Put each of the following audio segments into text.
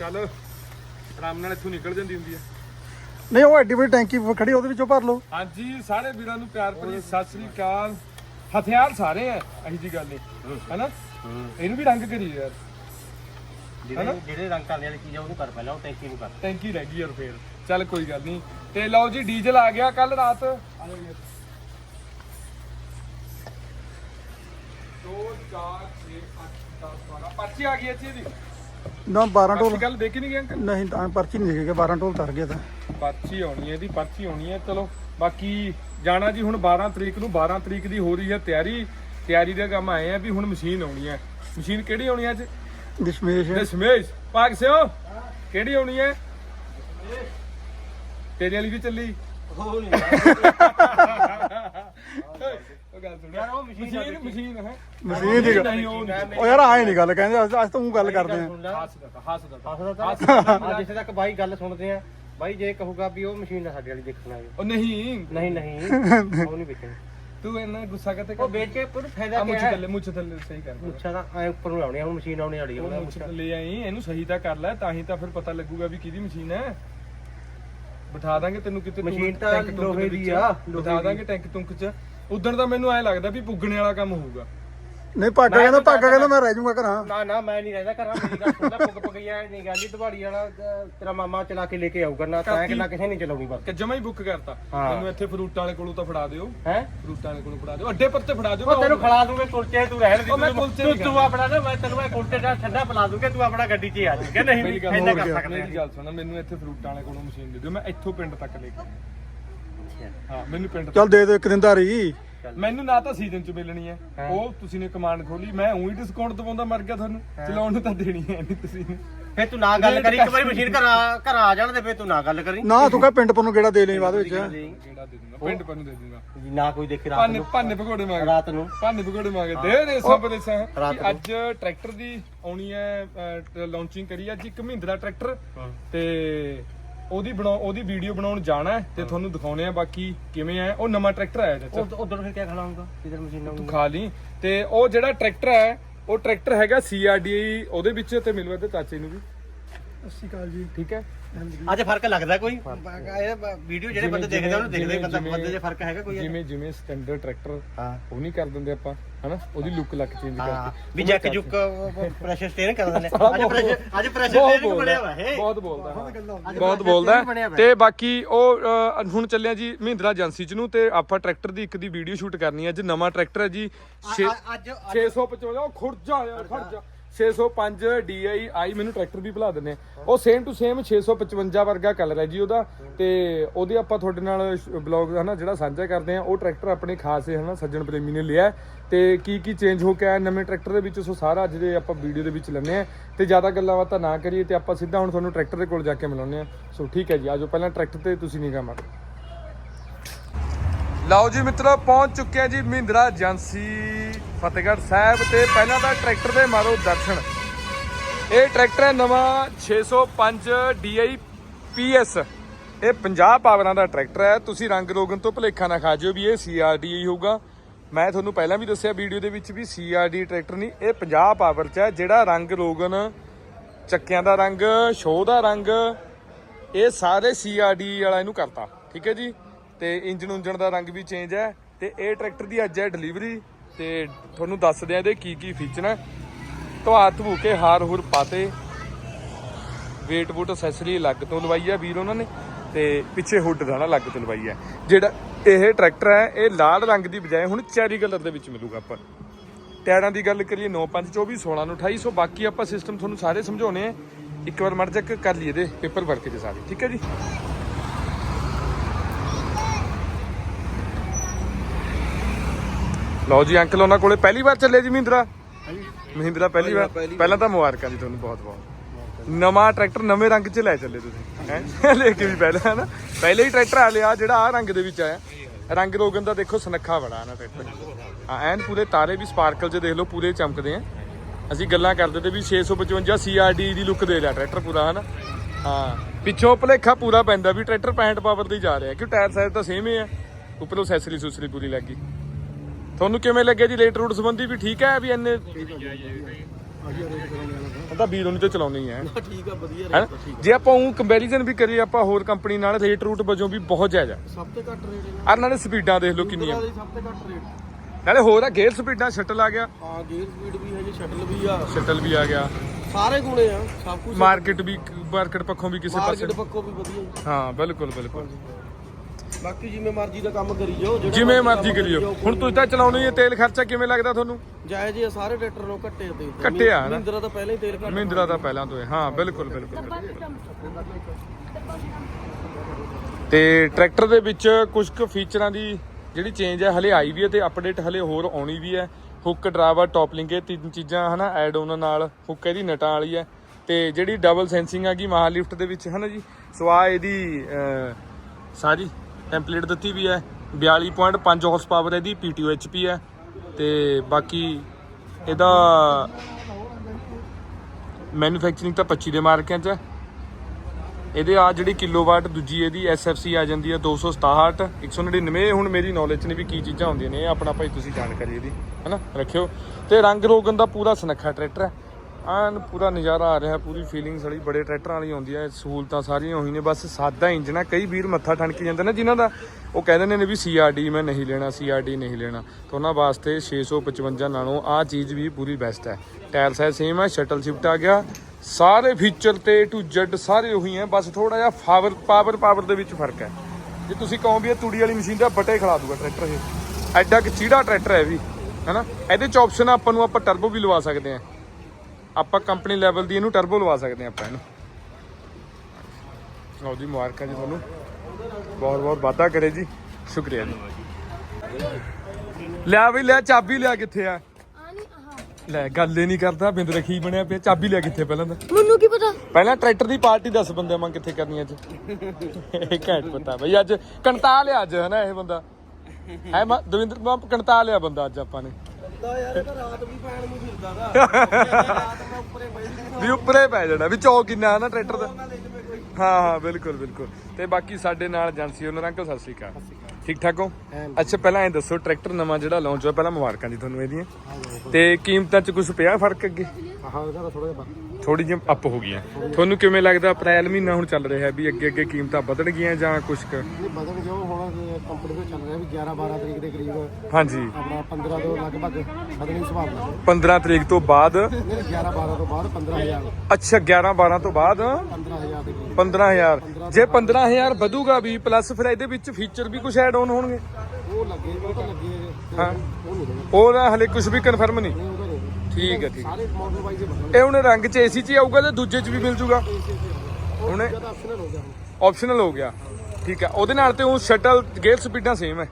ਚੱਲ ਆਰਾਮ ਨਾਲ ਇੱਥੋਂ ਨਿਕਲ ਜਾਂਦੀ ਹੁੰਦੀ ਆ। ਨਹੀਂ ਉਹ ਐਡੀ ਵੱਡੀ ਟੈਂਕੀ ਖੜੀ ਉਹਦੇ ਵਿੱਚੋਂ ਭਰ ਲਓ। ਹਾਂਜੀ ਸਾਰੇ ਵੀਰਾਂ ਨੂੰ ਪਿਆਰ ਭਰੀ ਸਤਿ ਸ੍ਰੀ ਅਕਾਲ। ਹਥਿਆਰ ਸਾਰੇ ਆ ਅਹੀ ਜੀ ਗੱਲ ਨਹੀਂ ਹੈਨਾ? ਇਹਨੂੰ ਵੀ ਰੰਗ ਕਰੀ ਯਾਰ। ਜਿਹੜੇ ਜਿਹੜੇ ਰੰਗ ਕਰਨ ਵਾਲੀ ਚੀਜ਼ ਆ ਉਹਨੂੰ ਕਰ ਪਹਿਲਾਂ ਉਹ ਟੈਂਕੀ ਨੂੰ ਕਰ। ਟੈਂਕੀ ਰਹਿ ਗਈ ਯਾਰ ਫੇਰ। ਚੱਲ ਕੋਈ ਗੱਲ ਨਹੀਂ ਤੇ ਲਓ ਜੀ ਡੀਜ਼ਲ ਆ ਗਿਆ ਕੱਲ ਰਾਤ। ਦੋ, ਚਾਰ, ਛੇ, ਅੱਠ, ਦਸ, ਬਾਰਾਂ। ਪਰਚੀ ਆ ਗਈ ਜੀ ਦੀ ਨਾ 12 ਟੋਲ ਪਰਚੀ ਕੱਲ ਦੇਖੀ ਨਹੀਂ ਗਏ ਅੰਕਲ? ਨਹੀਂ ਤਾਂ ਪਰਚੀ ਨਹੀਂ ਦੇਖੇਗਾ 12 ਟੋਲ ਤਰ ਗਿਆ ਤਾਂ। ਪਰਚੀ ਆਉਣੀ ਹੈ ਇਹਦੀ ਪਰਚੀ ਆਉਣੀ ਹੈ ਚਲੋ। ਬਾਕੀ ਜਾਣਾ ਜੀ ਹੁਣ 12 ਤਰੀਕ ਨੂੰ 12 ਤਰੀਕ ਦੀ ਹੋ ਰਹੀ ਹੈ ਤਿਆਰੀ। ਤਿਆਰੀ ਦੇ ਕੰਮ ਆਏ ਆ ਵੀ ਹੁਣ ਮਸ਼ੀਨ ਆਉਣੀ ਹੈ। ਮਸ਼ੀਨ ਕਿਹੜੀ ਆਉਣੀ ਹੈ ਅੱਜ? ਦਸ਼ਮੇਸ਼। ਦਸ਼ਮੇਸ਼। ਭਾਗ ਸਿਓ। ਕਿਹੜੀ ਆਉਣੀ ਹੈ? ਤੇਰੇ ਵਾਲੀ ਵੀ ਚੱਲੀ। ਉਹ ਨਹੀਂ ਗੱਲ ਸੁਣ। ਯਾਰ ਉਹ ਮਸ਼ੀਨ ਹੈ। ਦੀ ਨਹੀਂ ਉਹ ਨਹੀਂ। ਉਹ ਯਾਰ ਆਏ ਨਹੀਂ ਗੱਲ ਕਹਿੰਦੇ ਅੱਜ ਅੱਜ ਤਾਂ ਉਹ ਗੱਲ ਕਰਦੇ ਆ ਹੱਸਦਾ ਤਾ, ਹੱਸਦਾ ਤਾ। ਹੱਸਦਾ ਤਾਂ। ਜਿੱਥੇ ਤੱਕ ਬਾਈ ਗੱਲ ਸੁਣਦੇ ਆ ਬਾਈ ਜੇ ਕਹੂਗਾ ਵੀ ਉਹ ਮਸ਼ੀਨ ਆ ਸਾਡੇ ਵਾਲੀ ਦੇਖਣ ਆਇਓ ਉਹ ਨਹੀਂ। ਨਹੀਂ ਨਹੀਂ। ਉਹ ਨਹੀਂ ਵੇਚਣੀ। ਤੂੰ ਇੰਨਾ ਗੁੱਸਾ ਕਰਤੇ ਉਹ ਵੇਚ ਕੇ ਪਰ ਫਾਇਦਾ ਆ ਕੀ ਮੁੱਛ ਹੈ? ਥੱਲੇ ਮੁੱਛ ਥੱਲੇ ਸਹੀ ਕਰ। ਮੁੱਛਾਂ ਦਾ ਐ ਉੱਪਰ ਨੂੰ ਲਾਉਣੀ ਆ ਹੁਣ ਮਸ਼ੀਨ ਆਉਣੀ ਵਾਲੀ ਉਹ ਉਹਦਾ ਮੁੱਛ ਥੱਲੇ ਆਈ ਇਹਨੂੰ ਸਹੀ ਤਾਂ ਕਰ ਲੈ ਤਾਂ ਹੀ ਤਾਂ ਫਿਰ ਪਤਾ ਲੱਗੂਗਾ ਵੀ ਕਿਹਦੀ ਮਸ਼ੀਨ ਹੈ। ਬਿਠਾ ਦਾਂਗੇ ਤੈਨੂੰ ਕਿਤੇ ਤੂੰ ਮਸ਼ੀਨ ਤਾਂ ਟੈਂਕ ਟੁੰਕ ਲੋਹੇ ਦੇ ਦੀ ਵਿੱਚ। ਆ, ਬਿਠਾ ਦੀ। ਦਾਂਗੇ ਟੈਂਕ ਟੁੰਕ ਚ। ਉਦੋਂ ਤਾਂ ਮੈਨੂੰ ਐ ਲੱਗਦਾ ਵੀ ਪੁੱਗਣੇ ਵਾਲਾ ਕੰਮ ਹੋਊਗਾ। ਨਹੀਂ ਭਾਗਾ ਕਹਿੰਦਾ ਭਾਗਾ ਕਹਿੰਦਾ ਮੈਂ ਰਹਿ ਜਾਊਂਗਾ ਘਰਾਂ। ਨਾ ਨਾ ਮੈਂ ਨਹੀਂ ਰਹਿੰਦਾ ਘਰਾਂ ਮੇਰੀ ਗੱਲ ਸੁਣਦਾ ਪੁੱਗ ਪਗਈਆ ਨਹੀਂ ਗੱਲ ਹੀ ਦਿਵਾੜੀ ਵਾਲਾ ਅਹ, ਤੇਰਾ ਮਾਮਾ ਚਲਾ ਕੇ ਲੈ ਕੇ ਆਊਗਾ। ਨਾ ਤਾਂ ਕਿ ਨਾ ਕਿਸੇ ਨਹੀਂ ਚਲਾਉਣੀ ਬਸ। ਕਿ ਜਮਾ ਹੀ ਬੁੱਕ ਕਰਤਾ। ਹਾਂ। ਮੈਨੂੰ ਇੱਥੇ ਫਰੂਟਾਂ ਵਾਲੇ ਕੋਲੋਂ ਤਾਂ ਫੜਾ ਦਿਓ। ਹੈ? ਫਰੂਟਾਂ ਵਾਲੇ ਕੋਲੋਂ ਫੜਾ ਦਿਓ। ਅੱਡੇ ਪਰ ਤੇ ਫੜਾ ਦਿਓ ਉਹ ਮੈਂ ਤੈਨੂੰ ਖਿਲਾ ਦੂੰਗੇ ਕੁਲਚੇ ਤੂੰ ਰਹਿਣ ਦੇ ਉਹ ਮੈਂ ਤੂੰ- ਕੁਲਚੇ ਤੂੰ ਨਹੀਂ ਤੂੰ ਆਪਣਾ ਨਾ ਮੈਂ ਤੈਨੂੰ ਇਹ ਕੁਲਚੇ ਦਾ ਠੰਡਾ ਪਿਲਾ ਦੂੰਗਾ ਤੂੰ ਆਪਣਾ ਗੱਡੀ 'ਚ ਹੀ ਆ ਜਾ। ਕਿ ਨਹੀਂ ਮੇਰੀ ਗੱਲ ਇੰਨਾ ਹੋਰ ਕਰ ਗਿਆ। ਸਕਦੇ ਮੇਰੀ ਗੱਲ ਸੁਣ ਮੈਨੂੰ ਇੱਥੇ ਫਰੂਟਾਂ ਵਾਲੇ ਕੋਲੋਂ ਮਸ਼ੀਨ ਦੇ ਦਿਓ ਮੈਂ ਇੱਥੋਂ ਪਿੰਡ ਤੱਕ ਲੈ ਕੇ ਹਾਂ। ਮੈਨੂੰ ਪਿੰਡ ਚੱਲ ਦੇ ਦੇ ਇੱਕ ਦਿਨ ਦਾ ਰਹੀ ਮੈਨੂੰ ਨਾ ਤਾਂ ਸੀਜ਼ਨ ਚ ਮਿਲਣੀ ਹੈ। ਉਹ ਤੁਸੀਂ ਨੇ ਕਮਾਂਡ ਖੋਲੀ ਮੈਂ ਉਹੀ ਡਿਸਕਾਊਂਟ ਦਵਾਉਂਦਾ ਮਰ ਗਿਆ ਤੁਹਾਨੂੰ। ਚਲਾਉਣ ਨੂੰ ਤਾਂ ਦੇਣੀ ਹੈ ਨਹੀਂ ਤੁਸੀਂ ਨੇ। ਫੇ ਤੂੰ ਨਾ ਗੱਲ ਕਰੀ ਇੱਕ ਵਾਰੀ ਮਸ਼ੀਨ ਘਰ ਘਰ ਆ ਜਾਣ ਤੇ ਫੇ ਤੂੰ ਨਾ ਗੱਲ ਕਰੀ। ਨਾ ਤੂੰ ਕਹ ਪਿੰਡ ਪਰ ਨੂੰ ਕਿਹੜਾ ਦੇ ਲਈ ਬਾਅਦ ਵਿੱਚ। ਕਿਹੜਾ ਦੇ ਦੂੰਗਾ? ਪਿੰਡ ਪਰ ਨੂੰ ਦੇ ਦੂੰਗਾ। ਨਾ ਕੋਈ ਦੇਖੇ ਰਾਤ ਭਾਨੇ ਨੂੰ। ਭਾਨੇ ਪਕੌੜੇ ਮੰਗ। ਰਾਤ ਨੂੰ। ਭਾਨੇ ਪਕੌੜੇ ਮੰਗੇ। ਦੇ ਰੇਸਾਂ ਪਰੇਸਾਂ ਰਾਤ ਕਿ ਅੱਜ ਟਰੈਕਟਰ ਦੀ ਆਉਣੀ ਹੈ ਲਾਂਚਿੰਗ ਕਰੀ ਅੱਜ ਇੱਕ ਮਹਿੰਦਰਾ ਟਰੈਕਟਰ ਤੇ ਉਹਦੀ ਬਣਾ ਉਹਦੀ ਵੀਡੀਓ ਬਣਾਉਣ ਜਾਣਾ ਹੈ ਤੇ ਤੁਹਾਨੂੰ ਦਿਖਾਉਣੇ ਆ ਬਾਕੀ ਕਿਵੇਂ ਹੈ। ਉਹ ਨਵਾਂ ਟਰੈਕਟਰ ਆਇਆ ਚਾਚਾ ਉਧਰ ਫਿਰ ਕੀ ਖਾਣਾ ਹੋਊਗਾ? ਕਿਧਰ ਮਸ਼ੀਨ ਤੂੰ ਖਾ ਲਈ। ਤੇ ਉਹ ਜਿਹੜਾ ਟਰੈਕਟਰ ਹੈ ਉਹ ਟਰੈਕਟਰ ਹੈਗਾ ਸੀਆਰਡੀ ਉਹਦੇ ਵਿੱਚ ਤੇ ਮਿਲਵਾ ਤੇ ਚਾਚੇ ਨੂੰ ਵੀ। ਸਤਿ ਸ਼੍ਰੀ ਅਕਾਲ ਜੀ। ਠੀਕ ਹੈ? ਅੱਜ ਫ਼ਰਕ ਲੱਗਦਾ ਕੋਈ? ਇਹ ਵੀਡੀਓ ਜਿਹੜੇ ਬੰਦੇ ਦੇਖਦੇ ਆ ਉਹਨੂੰ ਦੇਖਦੇ ਹੀ ਬੰਦਾ ਬੰਦੇ 'ਚ ਫ਼ਰਕ ਹੈਗਾ ਕੋਈ ਜਿਵੇਂ ਜਿਵੇਂ ਸਟੈਂਡਰਡ ਟਰੈਕਟਰ ਹਾਂ। ਉਹ ਨਹੀਂ ਕਰ ਦਿੰਦੇ ਆਪਾਂ ਹਨਾ? ਉਹਦੀ ਲੁੱਕ ਲੱਕ ਚੇਂਜ ਹਾਂ। ਕਰਕੇ ਵੀ ਜੱਕ ਜੁੱਕ ਪ੍ਰੈਸ਼ਰ ਸਟੇਅਰਿੰਗ ਕਰ ਦਿੰਦੇ ਅੱਜ ਪ੍ਰੈਸ਼ਰ ਅੱਜ ਪ੍ਰੈਸ਼ਰ ਬਹੁਤ ਸਟੇਅਰਿੰਗ ਬਣਿਆ ਹੋਇਆ ਹੈ ਬਹੁਤ ਬੋਲਦਾ ਹਾਂ। ਅੱਜ ਬਹੁਤ pressure ਬੋਲਦਾ। steering ਬਣਿਆ ਹੈ। ਹੋਇਆ। ਤੇ ਬਾਕੀ ਉਹ ਅ, ਹੁਣ ਚੱਲਿਆ ਜੀ ਮਹਿੰਦਰਾ ਏਜੰਸੀ ਚ ਨੂੰ ਤੇ ਆਪਾਂ ਟਰੈਕਟਰ ਦੀ ਇੱਕ ਦੀ ਵੀਡੀਓ ਸ਼ੂਟ ਕਰਨੀ ਹੈ। ਅੱਜ ਨਵਾਂ ਟਰੈਕਟਰ ਹੈ ਜੀ ਛੇ- ਅੱਜ ਅੱਜ 655 ਉਹ ਖੁਰ ਜਾ ਯਾਰ ਖੜ ਜਾ 605 DI ਆਈ ਮੈਨੂੰ ਟਰੈਕਟਰ ਵੀ ਭੁਲਾ ਦਿੰਦੇ ਆ। ਉਹ ਸੇਮ ਟੂ ਸੇਮ 655 ਵਰਗਾ ਕਲਰ ਹੈ ਜੀ ਉਹਦਾ। ਤੇ ਉਹਦੇ ਆਪਾਂ ਤੁਹਾਡੇ ਨਾਲ ਬਲੌਗ ਹਨਾ ਜਿਹੜਾ ਸਾਂਝਾ ਕਰਦੇ ਆ, ਉਹ ਟਰੈਕਟਰ ਆਪਣੇ ਖਾਸ ਹੈ ਹਨਾ ਸੱਜਣ ਪ੍ਰੇਮੀ ਨੇ ਲਿਆ। ਹੈ ਤੇ ਕੀ ਕੀ ਚੇਂਜ ਹੋ ਕੇ ਆਇਆ ਨਵੇਂ ਟਰੈਕਟਰ ਦੇ ਵਿੱਚ, ਸੋ ਸਾਰਾ ਅੱਜ ਦੇ ਆਪਾਂ ਵੀਡੀਓ ਦੇ ਵਿੱਚ ਲੈਂਦੇ ਆ। ਤੇ ਜ਼ਿਆਦਾ ਗੱਲਾਂ ਬਾਤਾਂ ਨਾ ਕਰੀਏ ਤੇ ਆਪਾਂ ਸਿੱਧਾ ਹੁਣ ਤੁਹਾਨੂੰ ਟਰੈਕਟਰ ਦੇ ਕੋਲ ਜਾ ਕੇ ਮਿਲਾਉਂਦੇ ਆ। ਸੋ ਠੀਕ ਹੈ ਜੀ ਆਜੋ ਪਹਿਲਾਂ ਟਰੈਕਟਰ ਤੇ ਤੁਸੀਂ ਨਿਗਾਹ ਮਾਰੋ। ਲਓ ਜੀ ਮਿੱਤਰੋ, ਪਹੁੰਚ ਚੁੱਕੇ ਆ ਜੀ ਮਹਿੰਦਰਾ ਏਜੰਸੀ। ਫਤਿਹਗੜ੍ਹ ਸਾਹਿਬ ਤੇ ਪਹਿਲਾਂ ਤਾਂ ਟਰੈਕਟਰ ਦੇ ਮਾਰੋ ਦਰਸ਼ਨ। ਇਹ ਟਰੈਕਟਰ ਹੈ ਨਵਾਂ 605 DI PS ਇਹ 50 ਪਾਵਰਾਂ ਦਾ ਟਰੈਕਟਰ ਹੈ। ਤੁਸੀਂ ਰੰਗ ਰੋਗਨ ਤੋਂ ਭੁਲੇਖਾ ਨਾ ਖਾ ਜਿਓ ਵੀ ਇਹ CRD ਹੀ ਹੋਊਗਾ। ਮੈਂ ਤੁਹਾਨੂੰ ਪਹਿਲਾਂ ਵੀ ਦੱਸਿਆ ਵੀਡੀਓ ਦੇ ਵਿੱਚ ਵੀ CRD ਟਰੈਕਟਰ ਨਹੀਂ, ਇਹ 50 ਪਾਵਰ ਚ ਹੈ। ਜਿਹੜਾ ਰੰਗ ਰੋਗਨ, ਚੱਕਿਆਂ ਦਾ ਰੰਗ, ਸ਼ੋਅ ਦਾ ਰੰਗ, ਇਹ ਸਾਰੇ CRD ਵਾਲਾ ਇਹਨੂੰ ਕਰਤਾ। ਠੀਕ ਹੈ ਜੀ? ਤੇ ਇੰਜਨ ਉਂਜਨ ਦਾ ਰੰਗ ਵੀ ਚੇਂਜ ਹੈ। ਤੇ ਇਹ ਟਰੈਕਟਰ ਦੀ ਅੱਜ ਹੈ ਡਿਲੀਵਰੀ ਤੇ ਤੁਹਾਨੂੰ ਦੱਸਦੇ ਆ ਇਹਦੇ ਕੀ ਕੀ ਫੀਚਰ ਹੈ ਧਵਾ ਧੂ ਕੇ ਹਾਰ ਹੂਰ ਪਾਤੇ ਵੇਟ ਵੂਟ ਅਸੈਸਰੀ ਅਲੱਗ ਤੋਂ ਲਵਾਈ ਹੈ ਵੀਰ ਉਹਨਾਂ ਨੇ ਤੇ ਪਿੱਛੇ ਹੁੱਡ ਦਾ ਨਾ ਅਲੱਗ ਤੋਂ ਲਵਾਈ ਹੈ ਜਿਹੜਾ ਇਹ ਟਰੈਕਟਰ ਹੈ, ਇਹ ਲਾਲ ਰੰਗ ਦੀ ਬਜਾਏ ਹੁਣ ਚੈਰੀ ਕਲਰ ਦੇ ਵਿੱਚ ਮਿਲੂਗਾ ਆਪਾਂ। ਟਾਇਰਾਂ ਦੀ ਗੱਲ ਕਰੀਏ 9 5 24 16 ਨੂੰ 2800 ਬਾਕੀ ਆਪਾਂ ਸਿਸਟਮ ਤੁਹਾਨੂੰ ਸਾਰੇ ਸਮਝਾਉਣੇ ਆ। ਇੱਕ ਵਾਰ ਮਰ ਚੈੱਕ ਕਰ ਲਈਏ ਦੇ ਪੇਪਰ ਵਰਕ ਦੇ ਸਾਰੇ, ਠੀਕ ਹੈ ਜੀ? ਲਓ ਜੀ ਅੰਕਲ ਉਹਨਾਂ ਕੋਲੇ ਪਹਿਲੀ ਵਾਰ ਚੱਲੇ ਜੀ ਮਹਿੰਦਰਾ? ਮਹਿੰਦਰਾ ਪਹਿਲੀ ਵਾਰ? ਪਹਿਲਾਂ ਤਾਂ ਮੁਬਾਰਕਾਂ ਜੀ ਤੁਹਾਨੂੰ ਬਹੁਤ ਬਹੁਤ। ਨਵਾਂ ਟਰੈਕਟਰ ਨਵੇਂ ਰੰਗ 'ਚ ਲੈ ਚੱਲੇ ਤੁਸੀਂ ਹੈ? ਲੈ ਕੇ ਵੀ ਪਹਿਲਾਂ ਹੈ ਨਾ ਪਹਿਲੇ ਹੀ ਟਰੈਕਟਰ ਆ ਲਿਆ ਜਿਹੜਾ ਆ ਰੰਗ ਦੇ ਵਿੱਚ ਆਇਆ। ਰੰਗ ਰੋਗਨ ਦਾ ਦੇਖੋ ਸੁਨੱਖਾ ਬੜਾ ਨਾ ਟਰੈਕਟਰ। ਹਾਂ ਐਨ ਪੂਰੇ ਤਾਰੇ ਵੀ ਸਪਾਰਕਲ 'ਚ ਦੇਖ ਲਓ ਪੂਰੇ ਚਮਕਦੇ ਆ। ਅਸੀਂ ਗੱਲਾਂ ਕਰਦੇ ਤੇ ਵੀ 655 CRD ਦੀ ਲੁੱਕ ਦੇ ਰਿਹਾ ਟਰੈਕਟਰ ਪੂਰਾ ਹਨਾ? ਹਾਂ। ਪਿੱਛੋਂ ਭਲੇਖਾ ਪੂਰਾ ਪੈਂਦਾ ਵੀ ਟਰੈਕਟਰ 65 ਪਾਵਰ ਦੇ ਜਾ ਰਿਹਾ ਕਿ ਟਾਇਰ ਸਾਈਜ਼ ਤਾਂ ਸੇਮ ਹੀ ਆ। ਉੱਪਰੋਂ ਸੈਸਰੀ ਸੁਸਰੀ ਪੂਰੀ ਲੱਗੀ। ਤੁਹਾਨੂੰ ਕਿਵੇਂ ਲੱਗਿਆ ਜੀ? ਲੇਟ ਰੂਟ ਸੰਬੰਧੀ ਵੀ ਠੀਕ ਹੈ ਵੀ ਇੰਨੇ ਰੇਟ ਤਾਂ ਵੀਰ ਉਹਨੂੰ ਤੇ ਚਲਾਉਣੀ ਹੈ। ਠੀਕ ਆ ਵਧੀਆ ਹੈ ਜੇ ਆਪਾਂ ਉਹ ਕੰਪੈਰੀਜ਼ਨ ਵੀ ਕਰੀਏ ਆਪਾਂ ਹੋਰ ਕੰਪਨੀ ਨਾਲ ਰੇਟ ਰੂਟ ਵਜੋਂ ਵੀ ਬਹੁਤ ਜਾਇਜ਼ ਸਭ ਤੋਂ ਘੱਟ ਰੇਟ ਆਹ ਨਾਲੇ ਸਪੀਡਾਂ ਦੇਖ ਲਓ ਕਿੰਨੀਆਂ। ਦੀ ਸਭ ਤੋਂ ਘੱਟ ਰੇਟ। ਨਾਲੇ ਹੋਰ ਆ ਗੇਅਰ ਸਪੀਡਾਂ ਸ਼ਟਲ ਆ ਗਿਆ। ਹਾਂ ਗੇਅਰ ਸਪੀਡ ਵੀ ਹੈ ਜੀ ਸ਼ਟਲ ਵੀ ਆ। ਸ਼ਟਲ ਵੀ ਆ ਗਿਆ। ਸਾਰੇ ਗੁਣੇ ਆ ਸਭ ਕੁਝ ਮਾਰਕੀਟ ਵੀ ਮਾਰਕੀਟ ਪੱਖੋਂ ਵੀ ਕਿਸੇ ਪਾਸੇ। ਮਾਰਕੀਟ ਪੱਕੋ ਵੀ ਵਧੀਆ। ਜੀ। ਹਾਂ ਬਿਲਕੁਲ ਬਿਲਕੁਲ। ਬਾਕੀ ਜਿਵੇਂ ਮਰਜ਼ੀ ਦਾ ਕੰਮ ਕਰੀ ਜਾਓ ਜਿਹੜਾ ਜਿਵੇਂ ਮਰਜ਼ੀ ਕੰਮ ਕਰਿਓ ਹੁਣ ਤੁਸੀਂ ਤਾਂ ਚਲਾਉਣੀ ਹੈ ਤੇਲ ਖਰਚਾ ਕਿਵੇਂ ਲੱਗਦਾ ਤੁਹਾਨੂੰ? ਜਾਇਜ਼ ਹੀ ਆ ਸਾਰੇ ਟਰੈਕਟਰ ਨੂੰ ਘੱਟੇ ਤੇ ਘੱਟੇ ਆ ਨਾ। ਮਹਿੰਦਰਾ ਤਾਂ ਪਹਿਲਾਂ ਹੀ ਤੇਲ ਘੱਟ ਮਹਿੰਦਰਾ ਦਾ ਪਹਿਲਾਂ ਤੋਂ ਹੈ ਹਾਂ ਬਿਲਕੁਲ ਬਿਲਕੁਲ। ਤੇ ਟਰੈਕਟਰ ਦੇ ਵਿੱਚ ਕੁਝ ਕੁ ਫੀਚਰਾਂ ਦੀ ਜਿਹੜੀ ਚੇਂਜ ਹੈ ਹਲੇ ਆਈ ਵੀ ਹੈ ਤੇ ਅਪਡੇਟ ਹਲੇ ਹੋਰ ਆਉਣੀ ਵੀ ਹੈ ਹੁੱਕ ਡਰਾਈਵਰ ਟੌਪਲਿੰਗ ਇਹ ਤਿੰਨ ਚੀਜ਼ਾਂ ਹਨਾ ਐਡ ਉਹਨਾਂ ਨਾਲ। ਹੁੱਕ ਇਹਦੀ ਨਟਾਂ ਵਾਲੀ ਹੈ ਤੇ ਜਿਹੜੀ ਡਬਲ ਸੈਂਸਿੰਗ ਆ ਗਈ ਮਹਾ ਲਿਫਟ ਦੇ ਵਿੱਚ ਹਨਾ ਜੀ? ਸੋ ਆ ਇਹਦੀ ਅਹ, ਸਾਰੀ ਟੈਂਪਲੇਟ ਦਿੱਤੀ ਵੀ ਹੈ 42.5 ਹਾਰਸ ਪਾਵਰ ਇਹਦੀ ਪੀਟੀਓ ਐਚਪੀ ਹੈ ਤੇ ਬਾਕੀ ਇਹਦਾ ਮੈਨੂਫੈਕਚਰਿੰਗ ਤਾਂ 25 ਦੇ ਮਾਰਕਿਆਂ 'ਚ। ਹੈ ਇਹਦੇ ਆ ਜਿਹੜੀ ਕਿਲੋਵਾਟ ਦੂਜੀ ਇਹਦੀ ਐਸਐਫਸੀ ਆ ਜਾਂਦੀ ਹੈ 267 199 ਇਹ ਹੁਣ ਮੇਰੀ ਨੌਲੇਜ 'ਚ ਨਹੀਂ ਵੀ ਕੀ ਚੀਜ਼ਾਂ ਹੁੰਦੀਆਂ ਨੇ, ਇਹ ਆਪਣਾ ਭਾਈ ਤੁਸੀਂ ਜਾਣਕਾਰੀ ਇਹਦੀ, ਹਨਾ? ਰੱਖਿਓ। ਤੇ ਰੰਗ ਰੋਗਨ ਦਾ ਪੂਰਾ ਸੁਨੱਖਾ ਟਰੈਕਟਰ ਹੈ। ਆਨ ਪੂਰਾ ਨਜ਼ਾਰਾ ਆ ਰਿਹਾ, ਪੂਰੀ ਫੀਲਿੰਗਸ ਵਾਲੀ, ਬੜੇ ਟਰੈਕਟਰਾਂ ਵਾਲੀ ਆਉਂਦੀ ਹੈ ਸਹੂਲਤਾਂ ਸਾਰੀਆਂ ਉਹੀ ਨੇ, ਬਸ ਸਾਦਾ ਇੰਜਨ ਆ ਕਈ ਵੀਰ ਮੱਥਾ ਠਣਕੀ ਜਾਂਦੇ ਨੇ, ਜਿਨ੍ਹਾਂ ਦਾ ਉਹ ਕਹਿੰਦੇ ਨੇ ਵੀ ਸੀਆਰਡੀ ਮੈਂ ਨਹੀਂ ਲੈਣਾ ਸੀਆਰਡੀ ਨਹੀਂ ਲੈਣਾ, ਤਾਂ ਉਹਨਾਂ ਵਾਸਤੇ 655 ਨਾਲੋਂ ਆ ਚੀਜ਼ ਵੀ ਪੂਰੀ ਬੈਸਟ ਹੈ। ਟਾਇਰ ਸਾਈਜ਼ ਸੇਮ ਹੈ ਸ਼ਟਲ ਸ਼ਿਫਟ ਆ ਗਿਆ, ਸਾਰੇ ਫੀਚਰ ਤੇ ਟੂ ਜ਼ੈਡ ਸਾਰੇ ਉਹੀ ਹੈ, ਬਸ ਥੋੜਾ ਜਿਹਾ ਪਾਵਰ ਪਾਵਰ ਪਾਵਰ ਦੇ ਵਿੱਚ ਫ਼ਰਕ ਹੈ। ਜੇ ਤੁਸੀਂ ਕਹੋ ਵੀ ਇਹ ਤੂੜੀ ਵਾਲੀ ਮਸ਼ੀਨ ਦਾ ਬਟੇ ਖਿਲਾ ਦੂਗਾ ਟਰੈਕਟਰ ਇਹ, ਐਡਾ ਕਿ ਚੀੜਾ ਟਰੈਕਟਰ ਹੈ ਇਹ ਵੀ, ਹੈਨਾ? ਇਹਦੇ ਚ ਆਪਸ਼ਨ ਆਪਾਂ ਨੂੰ ਆਪਾਂ ਟਰਬੋ ਵੀ ਲਵਾ ਸਕਦੇ ਹਾਂ। ਆਪਾਂ ਕੰਪਨੀ ਲੈਵਲ ਦੀ ਇਹਨੂੰ ਟਰਬੋ ਲਵਾ ਸਕਦੇ ਆਪਾਂ ਇਹਨੂੰ। ਲਓ ਜੀ ਮੁਬਾਰਕਾਂ ਜੀ ਤੁਹਾਨੂੰ। ਬਹੁਤ ਬਹੁਤ ਵਾਧਾ ਕਰੇ ਜੀ। ਸ਼ੁਕਰੀਆ ਜੀ। ਲਿਆ ਵੀ ਲਿਆ ਚਾਬੀ ਲਿਆ ਕਿੱਥੇ ਆ? ਲੈ ਗੱਲ ਹੀ ਨਹੀਂ ਕਰਦਾ ਬਿੰਦ ਰਖੀ ਬਣਿਆ ਪਿਆ? ਚਾਬੀ ਲਿਆ ਕਿੱਥੇ ਪਹਿਲਾਂ ਤਾਂ? ਮੈਨੂੰ ਕੀ ਪਤਾ? ਪਹਿਲਾਂ ਟਰੈਕਟਰ ਦੀ ਪਾਰਟੀ ਦੱਸ ਬੰਦੇ ਮੈਂ ਕਿੱਥੇ ਕਰਨੀ ਅੱਜ। ਇਹ ਘੈਂਟ ਪਤਾ ਬਈ ਅੱਜ ਕਣਤਾ ਲਿਆ ਅੱਜ ਹਨਾ ਇਹ ਬੰਦਾ? ਹੈ ਦਵਿੰਦਰ ਮੈਂ ਕਣਤਾ ਲਿਆ ਬੰਦਾ ਅੱਜ ਆਪਾਂ ਨੇ। ਦਾ ਯਾਰ ਇਹ ਤਾਂ ਰਾਤ ਵੀ ਪੈਣ ਨੂੰ ਫਿਰਦਾ ਦਾ ਰਾਤ ਮੈਂ ਉੱਪਰੇ ਬੈਠੀ ਵੀ ਉੱਪਰੇ ਪੈ ਜਾਣਾ ਵੀ ਚੌਕ ਕਿੰਨਾ ਹੈ ਨਾ ਟਰੈਕਟਰ ਦਾ। ਹਾਂ ਹਾਂ ਬਿਲਕੁਲ ਬਿਲਕੁਲ। ਤੇ ਬਾਕੀ ਸਾਡੇ ਨਾਲ ਏਜੰਸੀ ਉਹਨਾਂ ਅੰਕਲ ਸਤਿ ਸ਼੍ਰੀ ਅਕਾਲ। ਠੀਕ ਠਾਕ ਹੋ? ਅੱਛਾ ਪਹਿਲਾਂ ਇਹ ਦੱਸੋ ਟਰੈਕਟਰ ਨਵਾਂ ਜਿਹੜਾ ਲਾਂਚ ਹੋਇਆ ਪਹਿਲਾਂ ਮੁਬਾਰਕਾਂ ਜੀ ਤੁਹਾਨੂੰ ਇਹਦੀਆਂ। ਤੇ ਕੀਮਤਾਂ 'ਚ ਕੁਝ ਪਿਆ ਫ਼ਰਕ ਅੱਗੇ? ਹਾਂ ਇਹਦਾ ਤਾਂ ਥੋੜਾ ਜਿਹਾ ਥੋੜੀ ਜਿਹੀ ਅਪ ਹੋ ਗਈਆਂ। ਤੁਹਾਨੂੰ ਕਿਵੇਂ ਲੱਗਦਾ ਅਪ੍ਰੈਲ ਮਹੀਨਾ ਹੁਣ ਚੱਲ ਰਿਹਾ ਵੀ ਅੱਗੇ ਅੱਗੇ ਕੀਮਤਾਂ ਵਧਣ ਗਈਆਂ ਜਾਂ ਕੁਝ ਕੁ? ਨਹੀਂ ਬਦਲ ਜੋ ਹੁਣ ਕੰਪਨੀ ਤੋਂ ਚੱਲ ਰਿਹਾ ਵੀ 11 12 ਤਰੀਕ ਦੇ ਕਰੀਬ ਹਾਂਜੀ। ਆਪਣਾ 15 ਤੋਂ ਲਗਭਗ ਬਦਲਣੀ ਸੰਭਾਵਨਾ ਹੈ। 15 ਤਰੀਕ ਤੋਂ ਬਾਅਦ? ਨਹੀਂ 11 12 ਤੋਂ ਬਾਅਦ 15000 ਅੱਛਾ 11 12 ਤੋਂ ਬਾਅਦ? 15000 ਦੇ ਕਰੀਬ। 15000 ਜੇ 15000 ਵਧੂਗਾ ਵੀ ਪਲੱਸ ਫਿਰ ਇਹਦੇ ਵਿੱਚ ਫੀਚਰ ਵੀ ਕੁਝ ਐਡ ਆਨ ਹੋਣਗੇ? ਉਹ ਲੱਗੇ ਉਹ ਤਾਂ ਲੱਗੇ ਹੈ। ਉਹ ਹਲੇ ਕੁਝ ਵੀ ਕਨਫਰਮ ਨਹੀਂ ਠੀਕ ਹੈ ਠੀਕ ਸਾਰੇ ਮਾਡਲ ਵਾਈਜ਼ ਬਦਲ ਇਹ ਹੁਣ ਰੰਗ ਚ ਏਸੀ ਚ ਹੀ ਆਊਗਾ ਤੇ ਦੂਜੇ ਚ ਵੀ ਮਿਲ ਜੂਗਾ? ਉਹਨੇ ਜ਼ਿਆਦਾ ਆਪਸ਼ਨਲ ਹੋ ਗਿਆ ਹੁਣ। ਆਪਸ਼ਨਲ ਹੋ ਗਿਆ। ਠੀਕ ਹੈ ਉਹਦੇ ਨਾਲ ਤੇ ਉਹ ਸ਼ਟਲ ਗੇਅਰ ਸਪੀਡਾਂ ਸੇਮ ਹੈ।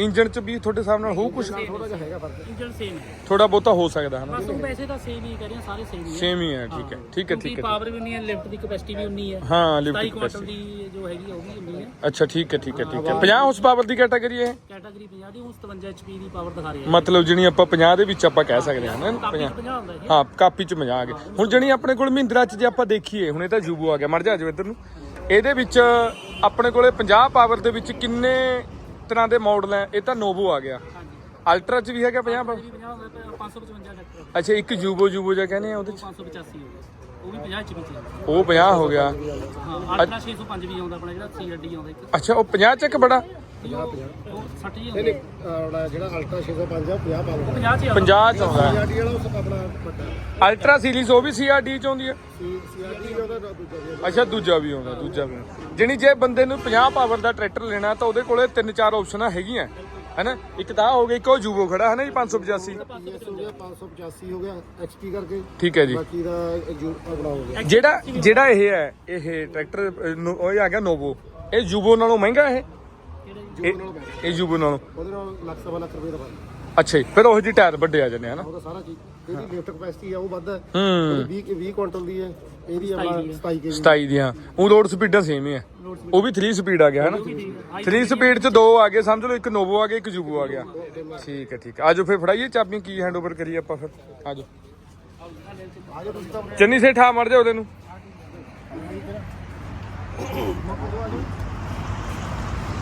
ਇੰਜਨ ਚ ਵੀ ਤੁਹਾਡੇ ਹਿਸਾਬ ਨਾਲ ਹੋਊ ਕੁਝ ਥੋੜਾ ਜਿਹਾ ਹੈਗਾ ਫ਼ਰਕ। ਇੰਜਨ ਸੇਮ ਹੈ। ਥੋੜਾ ਬਹੁਤਾ ਹੋ ਸਕਦਾ ਹਨਾ? ਬਸ ਉਹ ਵੈਸੇ ਤਾਂ ਸੇਮ ਹੀ ਕਰਿਆ ਸਾਰੇ ਸੇਮ ਹੀ ਹੈ। ਸੇਮ ਹੀ ਹੈ ਠੀਕ ਹੈ ਠੀਕ ਹੈ ਠੀਕ ਹੈ ਪਾਵਰ ਵੀ ਉਨੀ ਹੈ ਲਿਫਟ ਦੀ ਕਪੈਸਿਟੀ ਵੀ ਉਨੀ ਹੈ। ਹਾਂ ਲਿਫਟ 27 ਕੁਆਂਟਲ ਦੀ ਜੋ ਹੈਗੀ ਆ ਉਹ ਵੀ ਉਨੀ ਹੈ। ਅੱਛਾ ਠੀਕ ਹੈ ਠੀਕ ਹੈ ਠੀਕ ਹੈ। 50 ਹਾਰਸ ਪਾਵਰ ਦੀ ਕੈਟਾਗਰੀ ਹੈ ਕੈਟਾਗਰੀ 50 ਦੀ ਉਹ 57 HP ਦੀ ਪਾਵਰ ਦਿਖਾ ਰਿਹਾ ਹੈ। ਮਤਲਬ ਜਿਹੜੀ ਆਪਾਂ 50 ਦੇ ਵਿੱਚ ਆਪਾਂ ਕਹਿ ਸਕਦੇ ਹਾਂ ਨਾ ਕਾਪੀ 50 50 ਹੁੰਦਾ ਇਹ ਹਾਂ ਕਾਪੀ ਚ 50 ਆ ਗਏ। ਹੁਣ ਜਣੀ ਆਪਣੇ ਕੋਲ ਮਹਿੰਦਰਾ ਚ ਜੇ ਆਪਾਂ ਦੇਖੀਏ ਹੁਣ ਇਹ ਤਾਂ ਜੂਬੋ ਆ ਗਿਆ ਮਰ ਜਾ ਜਾਓ ਇੱਧਰ ਨੂੰ। ਇਹਦੇ ਵਿੱਚ ਆਪਣੇ ਕੋਲੇ 50 ਪਾਵਰ ਦੇ ਵਿੱਚ ਕਿੰਨੇ ਤਰ੍ਹਾਂ ਦੇ ਮਾਡਲ ਹੈ ਇਹ ਤਾਂ ਨੋਵੋ ਆ ਗਿਆ। ਅਲਟਰਾ ਚ ਵੀ ਹੈਗਾ 50 ਪਾਵਰ ਵੀ 50 ਹੁੰਦਾ ਤਾਂ 555 ਟਰੈਕਟਰ ਅੱਛਾ ਇੱਕ ਜੂਬੋ ਜੂਬੋ ਜਿਹਾ ਕਹਿੰਦੇ ਆ ਉਹਦੇ ਚ? 585 ਹੋ ਗਿਆ। ਉਹ ਵੀ 50 HP ਚ ਹੈ ਉਹ 50 ਹੋ ਗਿਆ। ਹਾਂ ਅਲਟਰਾ 605 ਵੀ ਆਉਂਦਾ ਆਪਣਾ ਜਿਹੜਾ CRD ਆਉਂਦਾ ਇੱਕ। ਅੱਛਾ ਉਹ 50 ਚ ਇੱਕ ਬੜਾ? ਉਹ 60 ਹੀ ਨਹੀਂ ਆਉਂਦਾ ਆਪਣਾ ਜਿਹੜਾ ਅਲਟਰਾ 605 ਆ 50 ਪਾ ਲਓ। 50 ਚ 50 ਆਉਂਦਾ ਚ ਆਉਂਦਾ। ਸੀਆਰਡੀ ਵਾਲਾ ਉਸ ਆਪਣਾ ਵੱਡਾ। ਅਲਟਰਾ ਸੀਰੀਜ਼ ਉਹ ਵੀ ਸੀਆਰਡੀ ਚ ਆਉਂਦੀ ਹੈ? ਸੀਆਰਡੀ ਉਹਦਾ ਦੂਜਾ ਵੀ ਅੱਛਾ ਦੂਜਾ ਵੀ ਆਉਂਦਾ ਦੂਜਾ ਵੀ ਆਉਂਦਾ। ਜਾਣੀ ਜੇ ਬੰਦੇ ਨੂੰ 50 ਪਾਵਰ ਦਾ ਟਰੈਕਟਰ ਲੈਣਾ ਤਾਂ ਉਹਦੇ ਕੋਲੇ ਤਿੰਨ ਚਾਰ ਆਪਸ਼ਨਾਂ ਹੈਗੀਆਂ। ਹੈਨਾ? ਇੱਕ ਤਾਂ ਆਹ ਹੋ ਗਿਆ ਇੱਕ ਉਹ ਜੂਬੋ ਖੜਾ ਹੈ ਨਾ ਜੀ 585 ਪੀਐਸ ਹੋ ਗਿਆ 585 ਹੋ ਗਿਆ ਐਚਪੀ ਕਰਕੇ। ਠੀਕ ਹੈ ਜੀ। ਬਾਕੀ ਦਾ ਜੂ ਆਪਣਾ ਹੋ ਗਿਆ। ਜਿਹੜਾ ਜਿਹੜਾ ਇਹ ਹੈ ਇਹ ਟਰੈਕਟਰ ਉਹ ਆ ਗਿਆ ਨੋਵੋ ਇਹ ਜੂਬੋ ਨਾਲੋਂ ਮਹਿੰਗਾ ਇਹ? ਨਾਲ ਇਹ ਜੂਬੋ ਨਾਲੋਂ ਉਹਦੇ ਨਾਲ ਲੱਖ ਸਵਾ ਲੱਖ ਰੁਪਏ ਦਾ ਫ਼ਰਕ ਅੱਛਾ ਜੀ ਫਿਰ ਉਹ ਜੀ ਟਾਇਰ ਵੱਡੇ ਆ ਜਾਂਦੇ ਹਨਾ ਉਹਦਾ ਸਾਰਾ ਚੀਜ਼ ਇਹਦੀ ਲਿਫਟ ਕਪੈਸਿਟੀ ਆ ਉਹ ਵੱਧ ਹੈ ਹੂੰ। ਉਹਦੀ 20 20 ਕੁਇੰਟਲ ਦੀ ਹੈ ਇਹਦੀ ਆਪਣਾ 27 ਕੇ 27 ਦੀਆਂ। ਉਹ ਰੋਡ ਸਪੀਡਾਂ ਸੇਮ ਹੀ ਆ। ਉਹ ਵੀ 3 ਸਪੀਡ ਆ ਗਿਆ ਹਨਾ 3 ਸਪੀਡ ਚ ਦੋ ਆ ਗਏ ਸਮਝ ਲਓ ਇੱਕ ਨੋਵੋ ਆ ਗਿਆ ਇੱਕ ਜੂਬੋ ਆ ਗਿਆ। ਠੀਕ ਹੈ ਠੀਕ ਹੈ ਆਜੋ ਫਿਰ ਫੜਾਈਏ ਚਾਬੀਆਂ ਕੀ ਹੈਂਡਓਵਰ ਕਰੀਏ ਆਪਾਂ ਫਿਰ। ਆਜੋ। ਆਜੋ ਤੁਸੀਂ ਤਾਂ ਚੰਨੀ ਸੇ ਠਾ ਮੜ ਜਾ ਉਹਦੇ ਨੂੰ।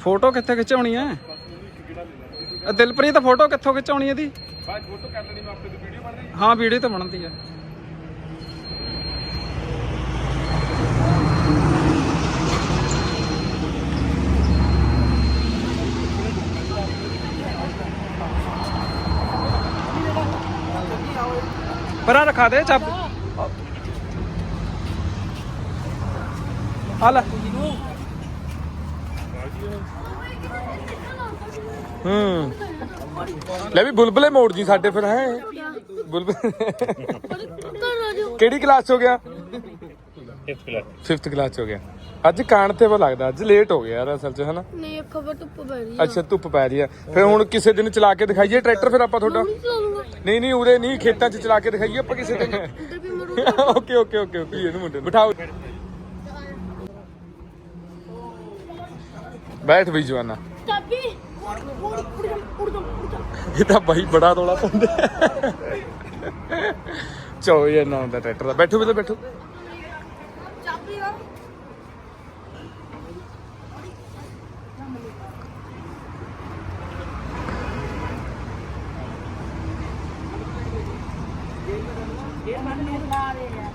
ਫੋਟੋ ਕਿੱਥੇ ਖਿਚਾਉਣੀ ਹੈ ਇਹ ਦਿਲਪ੍ਰੀਤ, ਫੋਟੋ ਕਿੱਥੋਂ ਖਿਚਾਉਣੀ ਇਹਦੀ? ਬਾਅਦ ਫੋਟੋ ਕਰ ਲੈਣੀ ਮੈਂ ਆਪੇ ਦੀ ਵੀਡੀਓ ਬਣ ਹਾਂ, ਵੀਡੀਓ ਤਾਂ ਬਣਦੀ ਹੈ ਪਰਾਂ ਰਖਾ ਦੇ ਚੱਬ ਆ ਲੈ ਹੂੰ। ਲੈ ਵੀ ਬੁਲਬੁਲੇ ਮੋੜ ਜੀ ਸਾਡੇ ਫਿਰ ਹੈ? ਬੁਲਬੁਲ। ਕਿਹੜੀ ਕਲਾਸ ਹੋ ਗਿਆ? 5th ਕਲਾਸ 5th ਕਲਾਸ ਹੋ ਗਿਆ। ਅੱਜ ਕਾਣ ਤੇ ਉਹ ਲੱਗਦਾ ਅੱਜ ਲੇਟ ਹੋ ਗਿਆ ਯਾਰ ਅਸਲ ਚ ਹਨਾ? ਨਹੀਂ ਖਬਰ ਧੁੱਪ ਪੈ ਰਹੀ ਅੱਛਾ ਧੁੱਪ ਪੈ ਰਹੀ ਆ। ਫਿਰ ਹੁਣ ਕਿਸੇ ਦਿਨ ਚਲਾ ਕੇ ਦਿਖਾਈਏ ਟਰੈਕਟਰ ਫਿਰ ਆਪਾਂ ਤੁਹਾਡਾ? ਨਹੀਂ ਨਹੀਂ ਉਰੇ ਨਹੀਂ ਖੇਤਾਂ 'ਚ ਚਲਾ ਕੇ ਦਿਖਾਈਏ ਆਪਾਂ ਕਿਸੇ ਦਿਨ। ਵੀ ਓਕੇ ਓਕੇ ਓਕੇ ਓਕੇ ਇਹਨੂੰ ਮੁੰਡੇ ਨੂੰ ਬਿਠਾਓ। ਬੈਠ ਵੀ ਜਵਾਨਾ। ਜਾ ਇਹ ਤਾਂ ਬਾਈ ਬੜਾ ਰੋਲਾ ਪਾਉਂਦਾ। ਚੋ ਇਹ ਨਾ ਹੁੰਦਾ ਟਰੈਕਟਰ ਦਾ। ਬੈਠੋ ਵੀ ਬੈਠੋ। ਚਾਬੀ ਆ। ਇਹ ਮੰਨ ਨੂੰ ਬਣਾ ਰਹੇ ਆ।